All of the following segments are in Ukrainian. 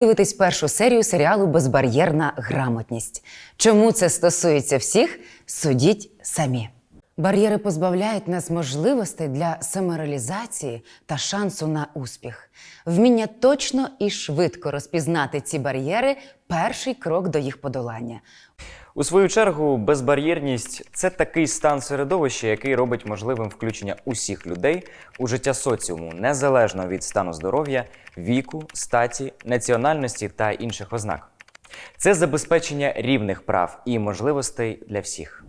Дивитесь першу серію серіалу Безбар'єрна грамотність. Чому це стосується всіх? Судіть самі. Бар'єри позбавляють нас можливостей для самореалізації та шансу на успіх. Вміння точно і швидко розпізнати ці бар'єри перший крок до їх подолання. У свою чергу, безбар'єрність це такий стан середовища, який робить можливим включення усіх людей у життя соціуму, незалежно від стану здоров'я, віку, статі, національності та інших ознак. Це забезпечення рівних прав і можливостей для всіх.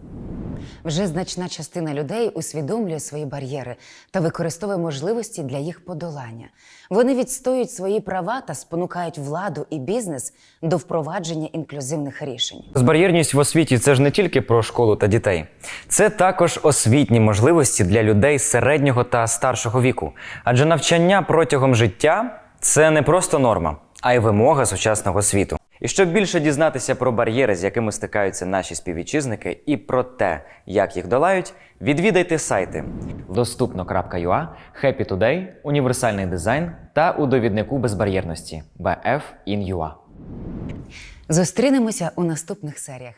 Вже значна частина людей усвідомлює свої бар'єри та використовує можливості для їх подолання. Вони відстоюють свої права та спонукають владу і бізнес до впровадження інклюзивних рішень. Безбар'єрність в освіті це ж не тільки про школу та дітей, це також освітні можливості для людей середнього та старшого віку. Адже навчання протягом життя це не просто норма, а й вимога сучасного світу. І щоб більше дізнатися про бар'єри, з якими стикаються наші співвітчизники, і про те, як їх долають, відвідайте сайти доступно.ua, Happy Today, універсальний дизайн та у довіднику безбар'єрності BF in UA. Зустрінемося у наступних серіях.